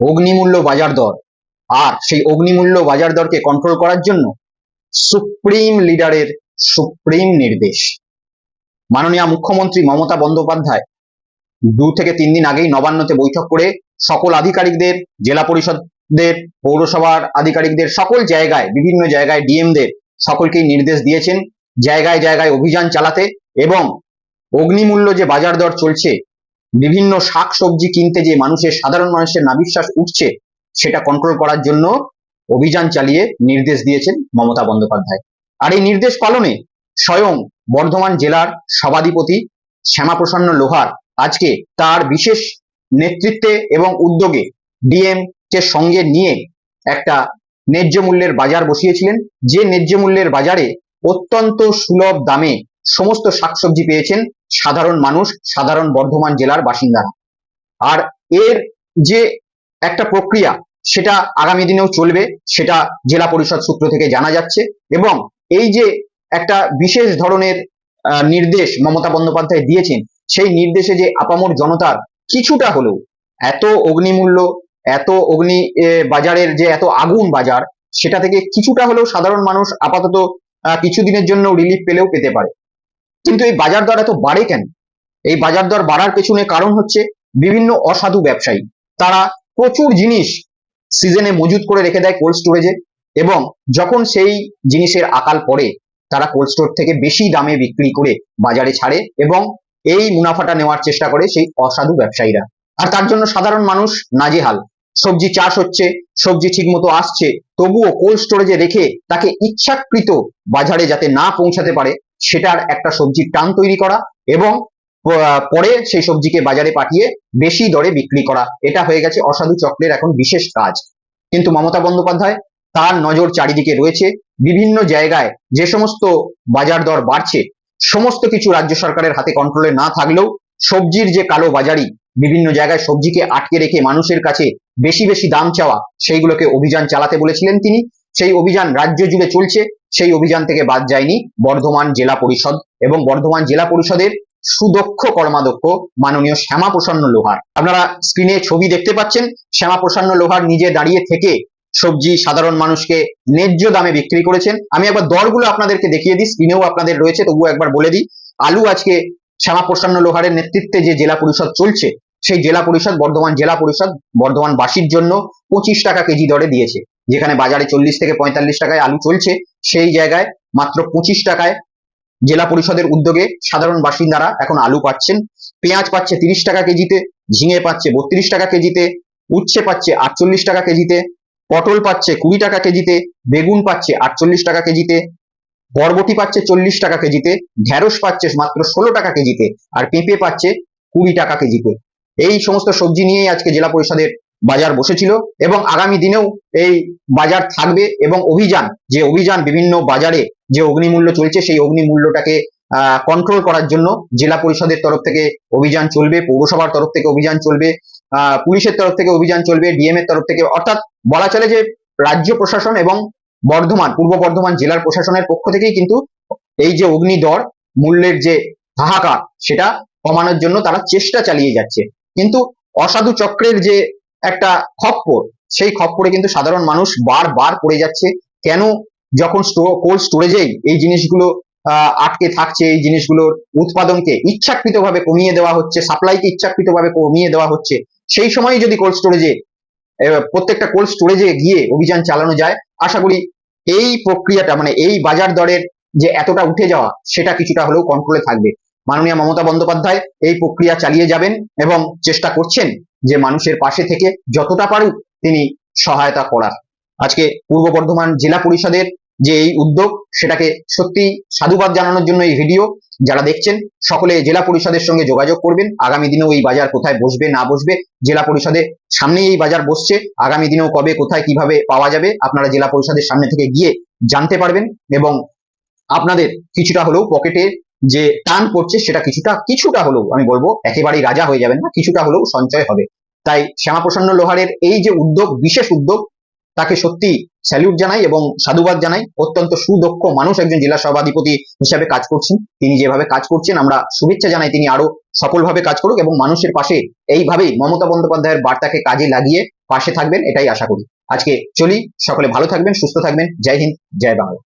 অগ্নিমূল্য বাজার দর। আর সেই অগ্নিমূল্য বাজার দরকে কন্ট্রোল করার জন্য সুপ্রিম লিডারের সুপ্রিম নির্দেশ। মাননীয় মুখ্যমন্ত্রী মমতা বন্দ্যোপাধ্যায় দু থেকে তিন দিন আগেই নবান্নতে বৈঠক করে সকল আধিকারিকদের, জেলা পরিষদদের, পৌরসভার আধিকারিকদের, সকল জায়গায়, বিভিন্ন জায়গায় ডিএমদের সকলকেই নির্দেশ দিয়েছেন। জায়গায় জায়গায় অভিযান চালাতে এবং অগ্নিমূল্য যে বাজার দর চলছে বিভিন্ন শাক সবজি কিনতে যে মানুষের, সাধারণ মানুষের নাবিশ্বাস উঠছে, সেটা কন্ট্রোল করার জন্য অভিযান চালিয়ে নির্দেশ দিয়েছেন মমতা বন্দ্যোপাধ্যায়। আর এই নির্দেশ পালনে স্বয়ং বর্ধমান জেলার সভাধিপতি শ্যামাপ্রসন্ন লোহার আজকে তার বিশেষ নেতৃত্বে এবং উদ্যোগে ডিএম কে সঙ্গে নিয়ে একটা ন্যায্য মূল্যের বাজার বসিয়েছিলেন। যে ন্যায্য মূল্যের বাজারে অত্যন্ত সুলভ দামে সমস্ত শাকসবজি পেয়েছেন সাধারণ মানুষ, সাধারণ বর্ধমান জেলার বাসিন্দারা আর এর যে একটা প্রক্রিয়া, সেটা আগামী দিনেও চলবে, সেটা জেলা পরিষদ সূত্র থেকে জানা যাচ্ছে এবং এই যে একটা বিশেষ ধরনের নির্দেশ মমতা বন্দ্যোপাধ্যায় দিয়েছেন, সেই নির্দেশে যে আপামর জনতার কিছুটা হলেও, এত অগ্নিমূল্য, এত অগ্নি বাজারের যে এত আগুন বাজার, সেটা থেকে কিছুটা হলেও সাধারণ মানুষ আপাতত কিছুদিনের জন্য রিলিফ পেলেও পেতে পারে। কিন্তু এই বাজার দর এত বাড়ে কেন? এই বাজার দর বাড়ার পেছনে কারণ হচ্ছে বিভিন্ন অসাধু ব্যবসায়ী। তারা প্রচুর জিনিস সিজনে মজুত করে রেখে দেয় কোল্ড স্টোরেজে এবং যখন সেই জিনিসের আকাল পড়ে, তারা কোল্ড স্টোর থেকে বেশি দামে বিক্রি করে বাজারে ছাড়ে এবং এই মুনাফাটা নেওয়ার চেষ্টা করে সেই অসাধু ব্যবসায়ীরা। আর তার জন্য সাধারণ মানুষ নাজেহাল। সবজি চাষ হচ্ছে, সবজি ঠিক মতো আসছে, তবুও কোল্ড স্টোরেজে রেখে তাকে ইচ্ছাকৃত বাজারে যাতে না পৌঁছাতে পারে সেটার একটা সবজির টান তৈরি করা এবং পরে সেই সবজিকে বাজারে পাঠিয়ে বেশি দরে বিক্রি করা। এটা হয়ে গেছে অসাধু চক্রের এখন বিশেষ কাজ। কিন্তু মমতা বন্দ্যোপাধ্যায় তার নজর চারিদিকে রয়েছে। বিভিন্ন জায়গায় যে সমস্ত বাজার দর বাড়ছে, সমস্ত কিছু রাজ্য সরকারের হাতে কন্ট্রোলে না থাকলেও সবজির যে কালো বাজারি, বিভিন্ন জায়গায় সবজিকে আটকে রেখে মানুষের কাছে বেশি বেশি দাম চাওয়া, সেইগুলোকে অভিযান চালাতে বলেছিলেন তিনি। সেই অভিযান রাজ্য জুড়ে চলছে। সেই অভিযান থেকে বাদ যায়নি বর্ধমান জেলা পরিষদ এবং বর্ধমান জেলা পরিষদের সুদক্ষ কর্মাধ্যক্ষ মাননীয় শ্যামা প্রসন্ন লোহার। আপনারা স্ক্রিনে ছবি দেখতে পাচ্ছেন শ্যামা প্রসন্ন লোহার নিজে দাঁড়িয়ে থেকে সবজি সাধারণ মানুষকে ন্যায্য দামে বিক্রি করেছেন। আমি একবার দরগুলো আপনাদেরকে দেখিয়ে দিই স্ক্রিনেও আপনাদের রয়েছে, তবুও একবার বলে দিই। আলু আজকে শ্যামা প্রসন্ন লোহারের নেতৃত্বে যে জেলা পরিষদ চলছে, সেই জেলা পরিষদ, বর্ধমান জেলা পরিষদ, বর্ধমানবাসীর জন্য পঁচিশ টাকা কেজি দরে দিয়েছে। যেখানে বাজারে চল্লিশ থেকে পঁয়তাল্লিশ টাকায় আলু চলছে, সেই জায়গায় মাত্র পঁচিশ টাকায় জেলা পরিষদের উদ্যোগে সাধারণ বাসিন্দারা এখন আলু পাচ্ছেন। পেঁয়াজ পাচ্ছে তিরিশ টাকা কেজিতে, ঝিঙে পাচ্ছে বত্রিশ টাকা কেজিতে, উচ্ছে পাচ্ছে আটচল্লিশ টাকা কেজিতে, পটল পাচ্ছে কুড়ি টাকা কেজিতে, বেগুন পাচ্ছে আটচল্লিশ টাকা কেজিতে, বরবটি পাচ্ছে চল্লিশ টাকা কেজিতে ঢেঁড়স পাচ্ছে মাত্র ষোলো টাকা কেজিতে, আর পেঁপে পাচ্ছে কুড়ি টাকা কেজিতে। এই সমস্ত সবজি নিয়েই আজকে জেলা পরিষদের বাজার বসেছিল এবং আগামী দিনেও এই বাজার থাকবে এবং অভিযান, যে অভিযান বিভিন্ন বাজারে যে অগ্নিমূল্য চলছে, সেই অগ্নিমূল্যটাকে কন্ট্রোল করার জন্য জেলা পরিষদের তরফ থেকে অভিযান চলবে, পৌরসভার তরফ থেকে অভিযান চলবে পুলিশের তরফ থেকে অভিযান চলবে ডিএম এর তরফ থেকে, অর্থাৎ বলা চলে যে রাজ্য প্রশাসন এবং বর্ধমান, পূর্ব বর্ধমান জেলার প্রশাসনের পক্ষ থেকেই কিন্তু এই যে অগ্নিদর মূল্যের যে হাহাকার, সেটা কমানোর জন্য তারা চেষ্টা চালিয়ে যাচ্ছে। কিন্তু অসাধু চক্রের যে একটা খপ্পর। সেই খপ্পরে কিন্তু সাধারণ মানুষ বারবার পড়ে যাচ্ছে, কেন যখন কোল্ড স্টোরেজেই এই জিনিসগুলো আটকে থাকছে, এই জিনিসগুলোর উৎপাদনকে ইচ্ছাকৃতভাবে কমিয়ে দেওয়া হচ্ছে সাপ্লাইকে ইচ্ছাকৃতভাবে কমিয়ে দেওয়া হচ্ছে, সেই সময় যদি কোল্ড স্টোরেজে প্রত্যেকটা কোল্ড স্টোরেজে গিয়ে অভিযান চালানো যায়, আশা করি এই প্রক্রিয়াটা মানে এই বাজার দরের যে এতটা উঠে যাওয়া, সেটা কিছুটা হলেও কন্ট্রোলে থাকবে। মাননীয় মমতা বন্দ্যোপাধ্যায় এই প্রক্রিয়া চালিয়ে যাবেন এবং চেষ্টা করছেন যে মানুষের পাশে থেকে যতটা পারুক তিনি সহায়তা করার। আজকে পূর্ব বর্ধমান জেলা পরিষদের যে এই উদ্যোগ, সেটাকে সত্যি সাধুবাদ জানানোর জন্য এই ভিডিও, যারা দেখছেন, সকলে জেলা পরিষদের সঙ্গে যোগাযোগ করবেন। আগামী দিনেও এই বাজার কোথায় বসবে, না বসবে, জেলা পরিষদে সামনেই এই বাজার বসছে। আগামী দিনেও কবে, কোথায়, কীভাবে পাওয়া যাবে, আপনারা জেলা পরিষদের সামনে থেকে গিয়ে জানতে পারবেন এবং আপনাদের কিছুটা হলেও পকেটে যে টান পড়ছে সেটা কিছুটা কিছুটা হলেও, আমি বলব, একেবারেই রাজা হয়ে যাবেন না, কিছুটা হলেও সঞ্চয় হবে। তাই শ্যামাপ্রসন্ন লোহারের এই যে উদ্যোগ, বিশেষ উদ্যোগ, তাকে সত্যি স্যালিউট জানাই এবং সাধুবাদ জানাই। অত্যন্ত সুদক্ষ মানুষ একজন জেলা সভাধিপতি হিসাবে কাজ করছেন। তিনি যেভাবে কাজ করছেন, আমরা শুভেচ্ছা জানাই। তিনি আরও সফলভাবে কাজ করুক এবং মানুষের পাশে এইভাবেই মমতা বন্দ্যোপাধ্যায়ের বার্তাকে কাজে লাগিয়ে পাশে থাকবেন, এটাই আশা করি। আজকে চলি, সকলে ভালো থাকবেন, সুস্থ থাকবেন। জয় হিন্দ, জয় বাংলা।